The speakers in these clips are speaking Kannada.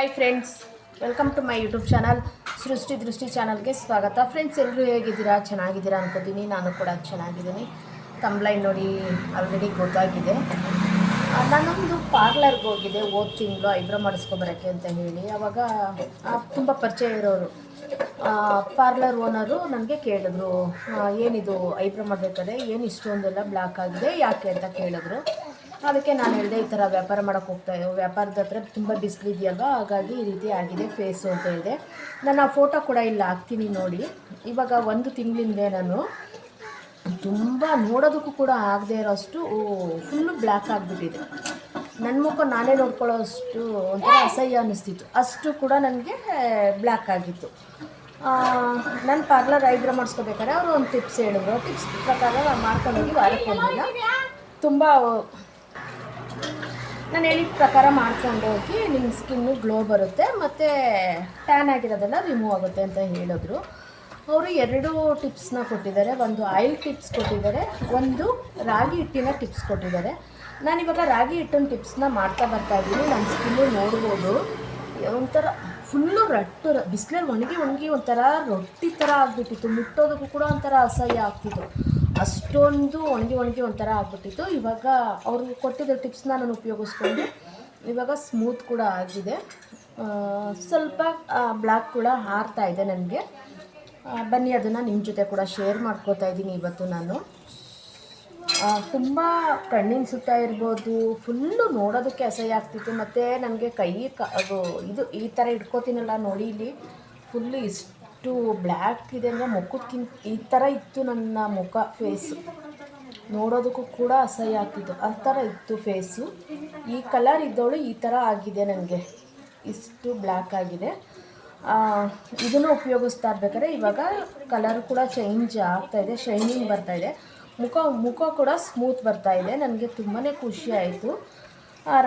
Hi friends welcome to my YouTube channel Srishti Drishti ಚಾನಲ್ಗೆ ಸ್ವಾಗತ. ಫ್ರೆಂಡ್ಸ್ ಎಲ್ಲರೂ ಹೇಗಿದ್ದೀರಾ? ಚೆನ್ನಾಗಿದ್ದೀರಾ ಅನ್ಕೋತೀನಿ. ನಾನು ಕೂಡ ಚೆನ್ನಾಗಿದ್ದೀನಿ. ಕಂಪ್ಲೈಂಟ್ ನೋಡಿ ಆಲ್ರೆಡಿ ಗೊತ್ತಾಗಿದೆ. ನಾನೊಂದು ಪಾರ್ಲರ್ಗೆ ಹೋಗಿದ್ದೆ ಹೋದ ತಿಂಗಳು ಐಬ್ರೋ ಮಾಡಿಸ್ಕೊಬರೋಕ್ಕೆ ಅಂತ ಹೇಳಿ. ಆವಾಗ ತುಂಬ ಪರಿಚಯ ಇರೋರು ಪಾರ್ಲರ್ ಓನರು ನನಗೆ ಕೇಳಿದ್ರು ಏನಿದು ಐಬ್ರೋ ಮಾಡಬೇಕಾದ್ರೆ, ಏನು ಇಷ್ಟೊಂದೆಲ್ಲ ಬ್ಲಾಕ್ ಆಗಿದೆ, ಯಾಕೆ ಅಂತ ಕೇಳಿದ್ರು. ಅದಕ್ಕೆ ನಾನು ಹೇಳಿದೆ ಈ ಥರ ವ್ಯಾಪಾರ ಮಾಡೋಕ್ಕೆ ಹೋಗ್ತಾ ವ್ಯಾಪಾರದ ಹತ್ರ ತುಂಬ ಬಿಸಿಲು ಇದೆಯಲ್ವ? ಹಾಗಾಗಿ ಈ ರೀತಿ ಆಗಿದೆ ಫೇಸು ಅಂತ ಹೇಳಿದೆ. ನಾನು ಆ ಫೋಟೋ ಕೂಡ ಇಲ್ಲಿ ಹಾಕ್ತೀನಿ ನೋಡಿ. ಇವಾಗ ಒಂದು ತಿಂಗಳಿಂದ ನಾನು ತುಂಬ ನೋಡೋದಕ್ಕೂ ಕೂಡ ಆಗದೆ ಇರೋಷ್ಟು ಫುಲ್ಲು ಬ್ಲ್ಯಾಕ್ ಆಗಿಬಿಟ್ಟಿದೆ. ನನ್ನ ಮುಖ ನಾನೇ ನೋಡ್ಕೊಳ್ಳೋಷ್ಟು ಒಂಥರ ಅಸಹ್ಯ ಅನ್ನಿಸ್ತಿತ್ತು. ಅಷ್ಟು ಕೂಡ ನನಗೆ ಬ್ಲ್ಯಾಕ್ ಆಗಿತ್ತು. ನನ್ನ ಪಾರ್ಲರ್ ಐಬ್ರೋ ಮಾಡಿಸ್ಕೋಬೇಕಾದ್ರೆ ಅವರು ಒಂದು ಟಿಪ್ಸ್ ಹೇಳಿದ್ರು. ಟಿಪ್ಸ್ ಪ್ರಕಾರ ನಾನು ಮಾಡ್ಕೊಂಡೋಗಿ ವಾರಕ್ಕೆ ಹೋಗಿಲ್ಲ ತುಂಬ ನಾನು ಹೇಳಿದ ಪ್ರಕಾರ ಮಾಡ್ಕೊಂಡು ಹೋಗಿ ನಿಮ್ಮ ಸ್ಕಿನ್ನು ಗ್ಲೋ ಬರುತ್ತೆ ಮತ್ತು ಟ್ಯಾನ್ ಆಗಿರೋದೆಲ್ಲ ರಿಮೂವ್ ಆಗುತ್ತೆ ಅಂತ ಹೇಳಿದ್ರು. ಅವರು ಎರಡು ಟಿಪ್ಸ್ನ ಕೊಟ್ಟಿದ್ದಾರೆ, ಒಂದು ಆಯಿಲ್ ಟಿಪ್ಸ್ ಕೊಟ್ಟಿದ್ದಾರೆ, ಒಂದು ರಾಗಿ ಹಿಟ್ಟಿನ ಟಿಪ್ಸ್ ಕೊಟ್ಟಿದ್ದಾರೆ. ನಾನಿವಾಗ ರಾಗಿ ಹಿಟ್ಟಿನ ಟಿಪ್ಸ್ನ ಮಾಡ್ತಾ ಬರ್ತಾ ಇದ್ದೀನಿ ನನ್ನ ಸ್ಕಿನ್ನು ನೋಡ್ಬೋದು. ಒಂಥರ ಫುಲ್ಲು ರಟ್ಟು ಬಿಸಿಲಲ್ಲಿ ಒಣಗಿ ಒಣಗಿ ಒಂಥರ ರೊಟ್ಟಿ ಥರ ಆಗಿಬಿಟ್ಟಿತ್ತು, ಮುಟ್ಟೋದಕ್ಕೂ ಕೂಡ ಒಂಥರ ಅಸಹ್ಯ ಆಗ್ತಿತ್ತು. ಅಷ್ಟೊಂದು ಒಣಗಿ ಒಣಗಿ ಒಂಥರ ಆಗ್ಬಿಟ್ಟಿತ್ತು. ಇವಾಗ ಅವರು ಕೊಟ್ಟಿದ್ದ ಟಿಪ್ಸ್ನ ನಾನು ಉಪಯೋಗಿಸ್ಕೊಂಡು ಇವಾಗ ಸ್ಮೂತ್ ಕೂಡ ಆಗಿದೆ. ಸ್ವಲ್ಪ ಬ್ಲ್ಯಾಕ್ ಕೂಡ ಹಾರ್ತಾ ಇದೆ ನನಗೆ. ಬನ್ನಿ, ಅದನ್ನು ನಿಮ್ಮ ಜೊತೆ ಕೂಡ ಶೇರ್ ಮಾಡ್ಕೋತಾ ಇದ್ದೀನಿ ಇವತ್ತು ನಾನು. ತುಂಬ ಕಣ್ಣಿನ ಸುತ್ತ ಇರ್ಬೋದು ಫುಲ್ಲು ನೋಡೋದಕ್ಕೆ ಅಸಹ್ಯ ಆಗ್ತಿತ್ತು. ಮತ್ತು ನನಗೆ ಕೈ ಕ ಅದು ಇದು ಈ ಥರ ಇಟ್ಕೋತೀನಲ್ಲ ನೋಡಿ ಇಲ್ಲಿ. ಫುಲ್ಲು ಇಷ್ಟು ಬ್ಲ್ಯಾಕ್ ಇದೆ ಅಂದರೆ ಮುಖಕ್ಕಿಂತ ಈ ಥರ ಇತ್ತು ನನ್ನ ಮುಖ ಫೇಸು ನೋಡೋದಕ್ಕೂ ಕೂಡ ಅಸಹ್ಯ ಆಗ್ತಿತ್ತು. ಆ ಥರ ಇತ್ತು ಫೇಸು ಈ ಕಲರ್ ಇದ್ದವಳು ಈ ಥರ ಆಗಿದೆ ನನಗೆ ಇಷ್ಟು ಬ್ಲ್ಯಾಕ್ ಆಗಿದೆ. ಇದನ್ನು ಉಪಯೋಗಿಸ್ತಾ ಇರ್ಬೇಕಾದ್ರೆ ಇವಾಗ ಕಲರ್ ಕೂಡ ಚೇಂಜ್ ಆಗ್ತಾ ಇದೆ ಶೈನಿಂಗ್ ಬರ್ತಾಯಿದೆ ಮುಖ ಮುಖ ಕೂಡ ಸ್ಮೂತ್ ಬರ್ತಾಯಿದೆ ನನಗೆ ತುಂಬಾ ಖುಷಿ ಆಯಿತು.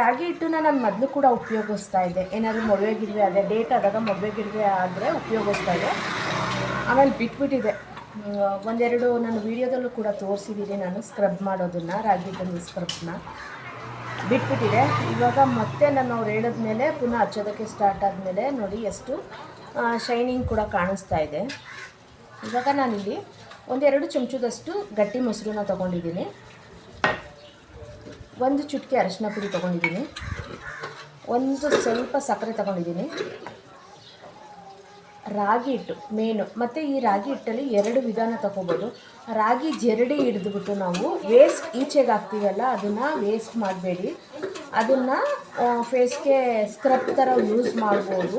ರಾಗಿ ಹಿಟ್ಟನ್ನ ನಾನು ಮೊದಲು ಕೂಡ ಉಪಯೋಗಿಸ್ತಾ ಇದ್ದೆ. ಏನಾದರೂ ಮದುವೆ ಗಿಡವೆ ಅದೇ ಡೇಟ್ ಆದಾಗ ಮದುವೆ ಗಿಡವೆ ಆದರೆ ಉಪಯೋಗಿಸ್ತಾ ಇದ್ದೆ. ಆಮೇಲೆ ಬಿಟ್ಬಿಟ್ಟಿದೆ. ಒಂದೆರಡು ನಾನು ವೀಡಿಯೋದಲ್ಲೂ ಕೂಡ ತೋರಿಸಿದ್ದೀನಿ ನಾನು ಸ್ಕ್ರಬ್ ಮಾಡೋದನ್ನು, ರಾಗಿ ಹಿಟ್ಟನ್ನು ಸ್ಕ್ರಬ್ನ ಬಿಟ್ಬಿಟ್ಟಿದೆ. ಇವಾಗ ಮತ್ತೆ ನಾನು ಅವ್ರು ಹೇಳಿದ್ಮೇಲೆ ಪುನಃ ಹಚ್ಚೋದಕ್ಕೆ ಸ್ಟಾರ್ಟ್ ಆದಮೇಲೆ ನೋಡಿ ಎಷ್ಟು ಶೈನಿಂಗ್ ಕೂಡ ಕಾಣಿಸ್ತಾ ಇದೆ. ಇವಾಗ ನಾನಿಲ್ಲಿ ಒಂದೆರಡು ಚಮಚದಷ್ಟು ಗಟ್ಟಿ ಮೊಸರನ್ನ ತೊಗೊಂಡಿದ್ದೀನಿ. ಒಂದು ಚುಟ್ಕಿ ಅರಿಶಿನ ಪುಡಿ ತೊಗೊಂಡಿದ್ದೀನಿ. ಒಂದು ಸ್ವಲ್ಪ ಸಕ್ಕರೆ ತೊಗೊಂಡಿದ್ದೀನಿ. ರಾಗಿ ಹಿಟ್ಟು ಮೇನು. ಮತ್ತು ಈ ರಾಗಿ ಹಿಟ್ಟಲ್ಲಿ ಎರಡು ವಿಧಾನ ತಗೋಬೋದು. ರಾಗಿ ಜರಡಿ ಹಿಡಿದ್ಬಿಟ್ಟು ನಾವು ವೇಸ್ಟ್ ಈಚೆಗೆ ಹಾಕ್ತೀವಲ್ಲ, ಅದನ್ನು ವೇಸ್ಟ್ ಮಾಡಬೇಡಿ. ಅದನ್ನು ಫೇಸ್ಗೆ ಸ್ಕ್ರಬ್ ಥರ ಯೂಸ್ ಮಾಡ್ಬೋದು.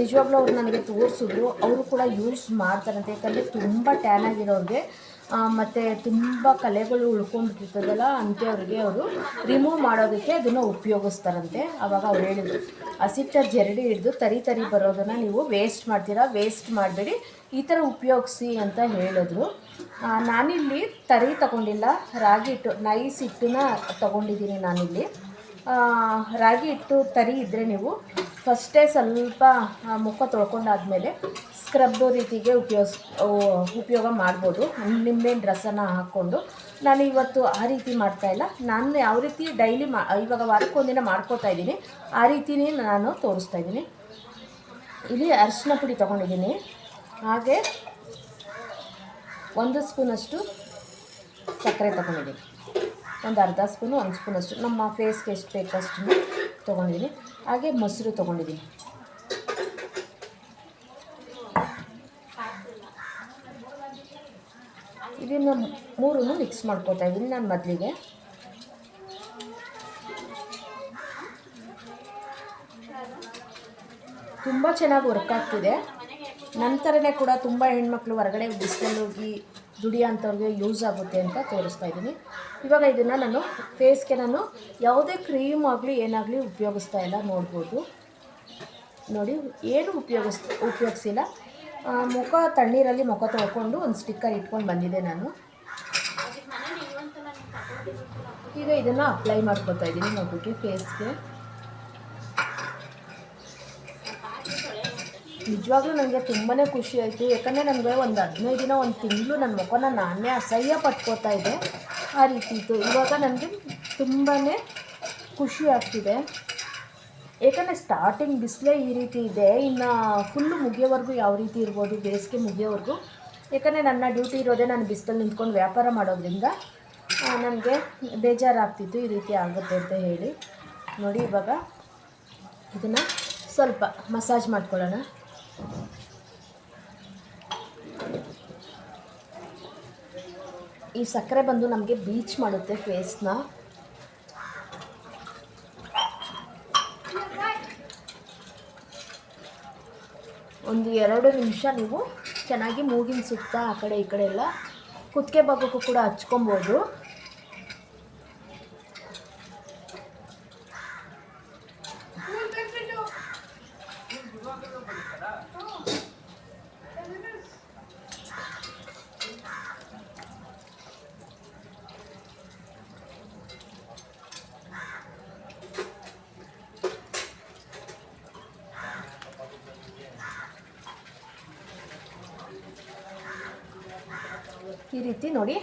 ನಿಜವಾಗ್ಲೂ ಅವ್ರು ನನಗೆ ತೋರಿಸಿದ್ರು. ಅವರು ಕೂಡ ಯೂಸ್ ಮಾಡ್ತಾರಂತೆ. ಯಾಕಂದರೆ ತುಂಬ ಟ್ಯಾನ್ ಆಗಿರೋರಿಗೆ ಮತ್ತು ತುಂಬ ಕಲೆಗಳು ಉಳ್ಕೊಂಡ್ಬಿಟ್ಟಿರ್ತದಲ್ಲ ಅಂಥವ್ರಿಗೆ ಅವರು ರಿಮೂವ್ ಮಾಡೋದಕ್ಕೆ ಅದನ್ನು ಉಪಯೋಗಿಸ್ತಾರಂತೆ. ಆವಾಗ ಅವ್ರು ಹೇಳಿದರು ಹಸಿಟ್ಟ ಜರಡಿ ಹಿಡಿದು ತರಿ ತರಿ ಬರೋದನ್ನು ನೀವು ವೇಸ್ಟ್ ಮಾಡ್ತೀರಾ ವೇಸ್ಟ್ ಮಾಡಬೇಡಿ, ಈ ಥರ ಉಪಯೋಗಿಸಿ ಅಂತ ಹೇಳಿದ್ರು. ನಾನಿಲ್ಲಿ ತರಿ ತಗೊಂಡಿಲ್ಲ, ರಾಗಿ ಹಿಟ್ಟು ನೈಸ್ ಹಿಟ್ಟನ್ನ ತಗೊಂಡಿದ್ದೀನಿ ನಾನಿಲ್ಲಿ. ರಾಗಿ ಹಿಟ್ಟು ತರಿ ಇದ್ದರೆ ನೀವು ಫಸ್ಟೇ ಸ್ವಲ್ಪ ಮುಖ ತೊಳ್ಕೊಂಡಾದ್ಮೇಲೆ ಸ್ಕ್ರಬ್ ರೀತಿಗೆ ಉಪಯೋಗಿಸ್ ಉಪಯೋಗ ಮಾಡ್ಬೋದು. ನಿಂಬೆಹಣ್ಣು ರಸನ ಹಾಕ್ಕೊಂಡು. ನಾನು ಇವತ್ತು ಆ ರೀತಿ ಮಾಡ್ತಾಯಿಲ್ಲ ನಾನು ಯಾವ ರೀತಿ ಡೈಲಿ ಮಾ, ಇವಾಗ ವಾರಕ್ಕೊಂದಿನ ಮಾಡ್ಕೋತಾ ಇದ್ದೀನಿ. ಆ ರೀತಿನೇ ನಾನು ತೋರಿಸ್ತಾ ಇದ್ದೀನಿ. ಇಲ್ಲಿ ಅರಿಶಿನ ಪುಡಿ ತೊಗೊಂಡಿದ್ದೀನಿ. ಹಾಗೆ ಒಂದು ಸ್ಪೂನಷ್ಟು ಸಕ್ಕರೆ ತೊಗೊಂಡಿದ್ದೀನಿ. ಒಂದು ಅರ್ಧ ಸ್ಪೂನು, ಒಂದು ಸ್ಪೂನಷ್ಟು. ನಮ್ಮ ಫೇಸ್ಗೆ ಎಷ್ಟು ಬೇಕಷ್ಟು ತೊಗೊಂಡಿದ್ದೀನಿ. ಹಾಗೆ ಮೊಸರು ತೊಗೊಂಡಿದ್ದೀನಿ. ಇದನ್ನು ಮೂರನ್ನು ಮಿಕ್ಸ್ ಮಾಡ್ಕೋತಾ ಇದ್ದೀನಿ ನಾನು ಮೊದಲಿಗೆ. ತುಂಬ ಚೆನ್ನಾಗಿ ವರ್ಕ್ ಆಗ್ತಿದೆ. ನಂತರನೇ ಕೂಡ ತುಂಬ ಹೆಣ್ಮಕ್ಳು ಹೊರಗಡೆ ಬಿಸಿಲಲ್ಲಿ ಹೋಗಿ ದುಡಿಯೋ ಅಂಥವ್ರಿಗೆ ಯೂಸ್ ಆಗುತ್ತೆ ಅಂತ ತೋರಿಸ್ತಾ ಇದ್ದೀನಿ. ಇವಾಗ ಇದನ್ನು ನಾನು ಫೇಸ್ಗೆ ನಾನು ಯಾವುದೇ ಕ್ರೀಮ್ ಆಗಲಿ ಏನಾಗಲಿ ಉಪಯೋಗಿಸ್ತಾ ಇಲ್ಲ, ನೋಡ್ಬೋದು. ನೋಡಿ, ಏನು ಉಪಯೋಗಿಸ್, ಉಪಯೋಗಿಸಿಲ್ಲ. ಮುಖ ತಣ್ಣೀರಲ್ಲಿ ಮುಖ ತೊಳ್ಕೊಂಡು ಒಂದು ಸ್ಟಿಕ್ಕರ್ ಇಟ್ಕೊಂಡು ಬಂದಿದ್ದೆ ನಾನು. ಈಗ ಇದನ್ನು ಅಪ್ಲೈ ಮಾಡ್ಕೊತಾ ಇದ್ದೀನಿ ನೋಡ್ಬಿಟ್ಟು ಫೇಸ್ಗೆ ನಿಜವಾಗ್ಲೂ ನನಗೆ ತುಂಬಾ ಖುಷಿ ಆಯಿತು. ಯಾಕಂದರೆ ನನಗೆ ಒಂದು ಹದಿನೈದು ದಿನ, ಒಂದು ತಿಂಗಳು ನನ್ನ ಮುಖನ ನಾನೇ ಅಸಹ್ಯ ಪಟ್ಕೋತಾ ಇದ್ದೆ ಆ ರೀತಿ ಇತ್ತು ಇವಾಗ ನನಗೆ ತುಂಬಾ ಖುಷಿ ಆಗ್ತಿದೆ. ಏಕೆಂದರೆ ಸ್ಟಾರ್ಟಿಂಗ್ ಬಿಸಿಲೇ ಈ ರೀತಿ ಇದೆ. ಇನ್ನು ಫುಲ್ಲು ಮುಗಿಯೋವರೆಗೂ ಯಾವ ರೀತಿ ಇರ್ಬೋದು? ಬೇಸಿಗೆ ಮುಗಿಯೋವರೆಗೂ. ಯಾಕಂದರೆ ನನ್ನ ಡ್ಯೂಟಿ ಇರೋದೇ ನಾನು ಬಿಸಿಲಲ್ಲಿ ನಿಂತ್ಕೊಂಡು ವ್ಯಾಪಾರ ಮಾಡೋದ್ರಿಂದ ನನಗೆ ಬೇಜಾರಾಗ್ತಿತ್ತು ಈ ರೀತಿ ಆಗುತ್ತೆ ಅಂತ ಹೇಳಿ. ನೋಡಿ ಇವಾಗ ಇದನ್ನು ಸ್ವಲ್ಪ ಮಸಾಜ್ ಮಾಡ್ಕೊಳ್ಳೋಣ. ಈ ಸಕ್ಕರೆ ಬಂದು ನಮಗೆ ಬೀಚ್ ಮಾಡುತ್ತೆ ಫೇಸ್ನ ಒಂದು ಎರಡು ನಿಮಿಷ ನೀವು ಚೆನ್ನಾಗಿ ಮೂಗಿನ ಸುತ್ತ ಆ ಕಡೆ ಈ ಕಡೆ ಎಲ್ಲ ಕುತ್ತಿಗೆ ಭಾಗಕ್ಕೂ ಕೂಡ ಹಚ್ಕೊಬೋದು ಈ ರೀತಿ ನೋಡಿ.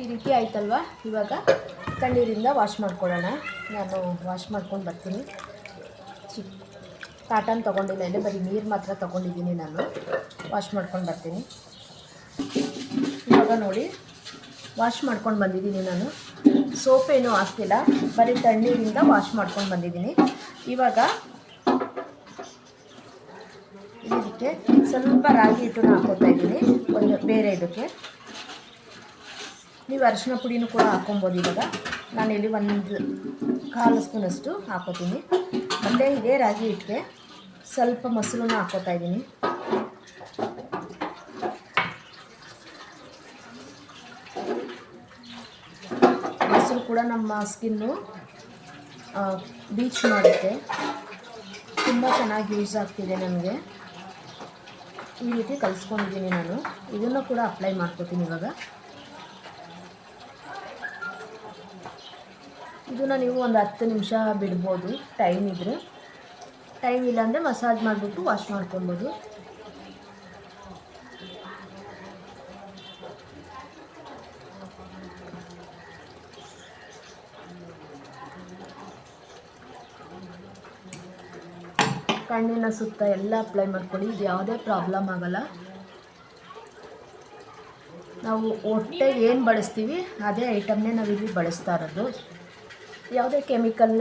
ಈ ರೀತಿ ಆಯ್ತಲ್ವಾ? ಇವಾಗ ತಣ್ಣೀರಿಂದ ವಾಶ್ ಮಾಡ್ಕೊಳ್ಳೋಣ. ನಾನು ವಾಶ್ ಮಾಡ್ಕೊಂಡು ಬರ್ತೀನಿ. ಚಿಕ್ಕ ಕಾಟನ್ ತೊಗೊಂಡಿಲ್ಲ ಇಲ್ಲಿ ಬರೀ ನೀರು ಮಾತ್ರ ತೊಗೊಂಡಿದ್ದೀನಿ ನಾನು. ವಾಶ್ ಮಾಡ್ಕೊಂಡು ಬರ್ತೀನಿ. ಇವಾಗ ನೋಡಿ ವಾಶ್ ಮಾಡ್ಕೊಂಡು ಬಂದಿದ್ದೀನಿ ನಾನು. ಸೋಪೇನು ಹಾಕ್ತಿಲ್ಲ, ಬರೀ ತಣ್ಣೀರಿಂದ ವಾಶ್ ಮಾಡ್ಕೊಂಡು ಬಂದಿದ್ದೀನಿ. ಇವಾಗ ಇದಕ್ಕೆ ಸ್ವಲ್ಪ ರಾಗಿ ಹಿಟ್ಟನ್ನು ಹಾಕೋತಾ ಇದ್ದೀನಿ. ಒಂದು ಬೇರೆ ಇದಕ್ಕೆ. ನೀವು ಅರಿಶಿನ ಪುಡಿನೂ ಕೂಡ ಹಾಕೊಬೋದು ಇವಾಗ. ಇಲ್ಲಿ ಒಂದು ಕಾಲು ಸ್ಪೂನಷ್ಟು ಹಾಕೋತೀನಿ. ಮತ್ತು ಇದೇ ರಾಗಿ ಹಿಟ್ಟಿಗೆ ಸ್ವಲ್ಪ ಮೊಸರನ್ನ ಹಾಕೋತಾ ಇದ್ದೀನಿ. ಮೊಸರು ಕೂಡ ನಮ್ಮ ಸ್ಕಿನ್ನು ಬೀಚ್ ಮಾಡುತ್ತೆ. ತುಂಬ ಚೆನ್ನಾಗಿ ಯೂಸ್ ಆಗ್ತಿದೆ ನನಗೆ ಈ ರೀತಿ ಕಲಿಸ್ಕೊಂಡಿದ್ದೀನಿ ನಾನು. ಇದನ್ನು ಕೂಡ ಅಪ್ಲೈ ಮಾಡ್ಕೋತೀನಿ ಇವಾಗ. ಇದನ್ನು ನೀವು ಒಂದು ಹತ್ತು ನಿಮಿಷ ಬಿಡ್ಬೋದು ಟೈಮ್ ಇದ್ದರೆ ಟೈಮ್ ಇಲ್ಲಾಂದರೆ ಮಸಾಜ್ ಮಾಡಿಬಿಟ್ಟು ವಾಶ್ ಮಾಡ್ಕೊಬೋದು ಕಣ್ಣಿನ ಸುತ್ತ ಎಲ್ಲ ಅಪ್ಲೈ ಮಾಡ್ಕೊಳ್ಳಿ, ಇದು ಯಾವುದೇ ಪ್ರಾಬ್ಲಮ್ ಆಗಲ್ಲ. ನಾವು ಹೊಟ್ಟೆ ಏನು ಬಳಸ್ತೀವಿ, ಅದೇ ಐಟಮ್ನೇ ನಾವು ಇಲ್ಲಿ ಬಳಸ್ತಾ ಇರೋದು. ಯಾವುದೇ ಕೆಮಿಕಲ್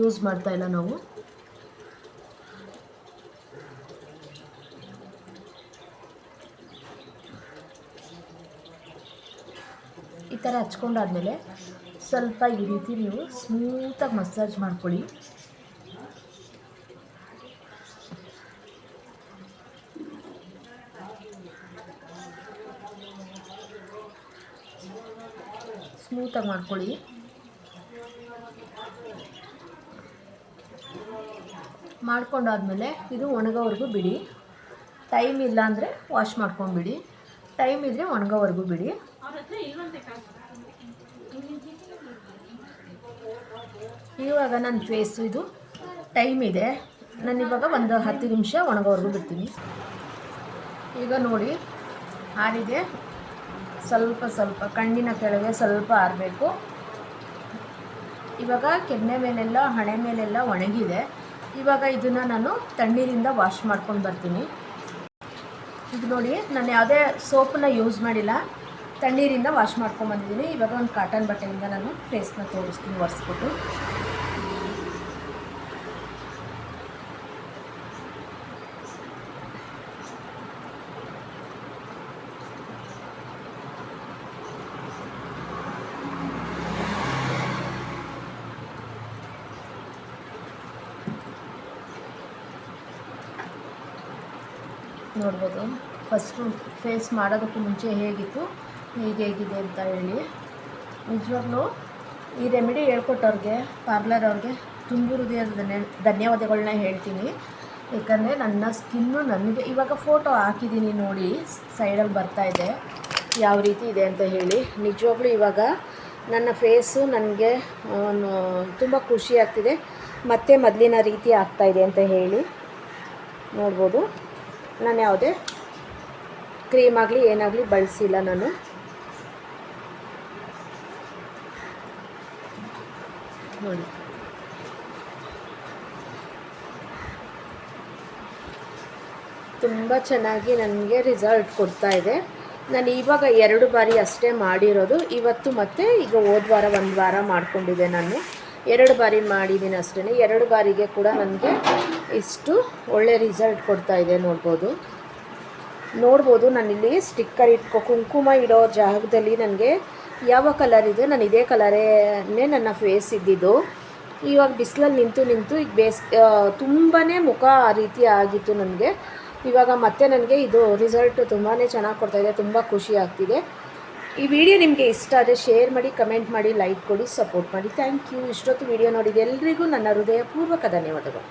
ಯೂಸ್ ಮಾಡ್ತಾ ಇಲ್ಲ ನಾವು. ಈ ಥರ ಹಚ್ಕೊಂಡಾದ್ಮೇಲೆ ಸ್ವಲ್ಪ ಈ ರೀತಿ ನೀವು ಸ್ಮೂತಾಗಿ ಮಸಾಜ್ ಮಾಡ್ಕೊಳ್ಳಿ. ಸ್ಮೂತಾಗಿ ಮಾಡ್ಕೊಳ್ಳಿ. ಮಾಡ್ಕೊಂಡಾದ್ಮೇಲೆ ಇದು ಒಣಗೋವರೆಗೂ ಬಿಡಿ. ಟೈಮ್ ಇಲ್ಲ ಅಂದರೆ ವಾಶ್ ಮಾಡ್ಕೊಂಡ್ಬಿಡಿ ಟೈಮ್ ಇದ್ದರೆ ಒಣಗೋವರೆಗೂ ಬಿಡಿ. ಇವಾಗ ನನ್ನ ಫೇಸು ಇದು ಟೈಮ್ ಇದೆ. ನಾನು ಇವಾಗ ಒಂದು ಹತ್ತು ನಿಮಿಷ ಒಣಗೋವರೆಗೂ ಬಿಡ್ತೀನಿ. ಈಗ ನೋಡಿ, ಆರಿದೆ. ಸ್ವಲ್ಪ ಸ್ವಲ್ಪ ಕಣ್ಣಿನ ಕೆಳಗೆ ಸ್ವಲ್ಪ ಆರಬೇಕು. ಇವಾಗ ಕೆನ್ನೆ ಮೇಲೆಲ್ಲ, ಹಣೆ ಮೇಲೆಲ್ಲ ಒಣಗಿದೆ. ಇವಾಗ ಇದನ್ನು ನಾನು ತಣ್ಣೀರಿಂದ ವಾಶ್ ಮಾಡ್ಕೊಂಡು ಬರ್ತೀನಿ. ಇದು ನೋಡಿ, ನಾನು ಯಾವುದೇ ಸೋಪನ್ನ ಯೂಸ್ ಮಾಡಿಲ್ಲ. ತಣ್ಣೀರಿಂದ ವಾಶ್ ಮಾಡ್ಕೊಂಡು ಬಂದಿದ್ದೀನಿ. ಇವಾಗ ಒಂದು ಕಾಟನ್ ಬಟ್ಟೆಯಿಂದ ನಾನು ಫೇಸ್ನ ತೋರಿಸ್ತೀನಿ ಒರೆಸ್ಬಿಟ್ಟು. ನೋಡ್ಬೋದು. ಫಸ್ಟು ಫೇಸ್ ಮಾಡೋದಕ್ಕೂ ಮುಂಚೆ ಹೇಗಿತ್ತು ಈಗ ಹೇಗಿದೆ ಅಂತ ಹೇಳಿ. ನಿಜವಾಗ್ಲೂ ಈ ರೆಮಿಡಿ ಹೇಳ್ಕೊಟ್ಟವ್ರಿಗೆ ಪಾರ್ಲರ್ ಅವ್ರಿಗೆ ತುಂಬ ಹೃದಯದ ಧನ್ಯ ಧನ್ಯವಾದಗಳನ್ನ ಹೇಳ್ತೀನಿ. ಯಾಕಂದರೆ ನನ್ನ ಸ್ಕಿನ್ನು ನನಗೆ, ಇವಾಗ ಫೋಟೋ ಹಾಕಿದ್ದೀನಿ ನೋಡಿ ಸೈಡಲ್ಲಿ ಬರ್ತಾ ಇದೆ. ಯಾವ ರೀತಿ ಇದೆ ಅಂತ ಹೇಳಿ. ನಿಜವಾಗ್ಲೂ ಇವಾಗ ನನ್ನ ಫೇಸು ನನಗೆ ತುಂಬ ಖುಷಿ ಆಗ್ತಿದೆ. ಮತ್ತೆ ಮೊದಲಿನ ರೀತಿ ಆಗ್ತಾಯಿದೆ ಅಂತ ಹೇಳಿ. ನೋಡ್ಬೋದು. ನಾನು ಯಾವುದೇ ಕ್ರೀಮ್ ಆಗಲಿ ಏನಾಗಲಿ ಬಳಸಿಲ್ಲ ನಾನು. ನೋಡಿ. ತುಂಬ ಚೆನ್ನಾಗಿ ನನಗೆ ರಿಸಲ್ಟ್ ಕೊಡ್ತಾ ಇದೆ. ನಾನು ಇವಾಗ ಎರಡು ಬಾರಿ ಅಷ್ಟೇ ಮಾಡಿರೋದು. ಇವತ್ತು ಮತ್ತೆ ಈಗ ಹೋದ ವಾರ ಒಂದು ವಾರ ಮಾಡಿಕೊಂಡಿದ್ದೆ ನಾನು. ಎರಡು ಬಾರಿ ಮಾಡಿದ್ದೀನಿ ಅಷ್ಟೇ ಎರಡು ಬಾರಿಗೆ ಕೂಡ ನನಗೆ ಇಷ್ಟು ಒಳ್ಳೆ ರಿಸಲ್ಟ್ ಕೊಡ್ತಾ ಇದೆ ನೋಡ್ಬೋದು. ನೋಡ್ಬೋದು, ನಾನಿಲ್ಲಿ ಸ್ಟಿಕ್ಕರ್ ಇಟ್ಕೊ, ಕುಂಕುಮ ಇಡೋ ಜಾಗದಲ್ಲಿ ನನಗೆ ಯಾವ ಕಲರ್ ಇದೆ, ನಾನು ಇದೇ ಕಲರೇ ನನ್ನ ಫೇಸ್ ಇದ್ದಿದ್ದು. ಇವಾಗ ಬಿಸಿಲಲ್ಲಿ ನಿಂತು ನಿಂತು ಈಗ ಬೇಸ್ ತುಂಬಾ ಮುಖ ಆ ರೀತಿ ಆಗಿತ್ತು ನನಗೆ. ಇವಾಗ ಮತ್ತೆ ನನಗೆ ಇದು ರಿಸಲ್ಟ್ ತುಂಬಾ ಚೆನ್ನಾಗಿ ಕೊಡ್ತಾಯಿದೆ ತುಂಬ ಖುಷಿ ಆಗ್ತಿದೆ. ಈ ವಿಡಿಯೋ ನಿಮಗೆ ಇಷ್ಟ ಆದರೆ ಶೇರ್ ಮಾಡಿ ಕಮೆಂಟ್ ಮಾಡಿ ಲೈಕ್ ಕೊಡಿ ಸಪೋರ್ಟ್ ಮಾಡಿ. ಥ್ಯಾಂಕ್ ಯು ಇಷ್ಟೊತ್ತು ವಿಡಿಯೋ ನೋಡಿದ ಎಲ್ರಿಗೂ ನನ್ನ ಹೃದಯಪೂರ್ವಕ ಧನ್ಯವಾದಗಳು.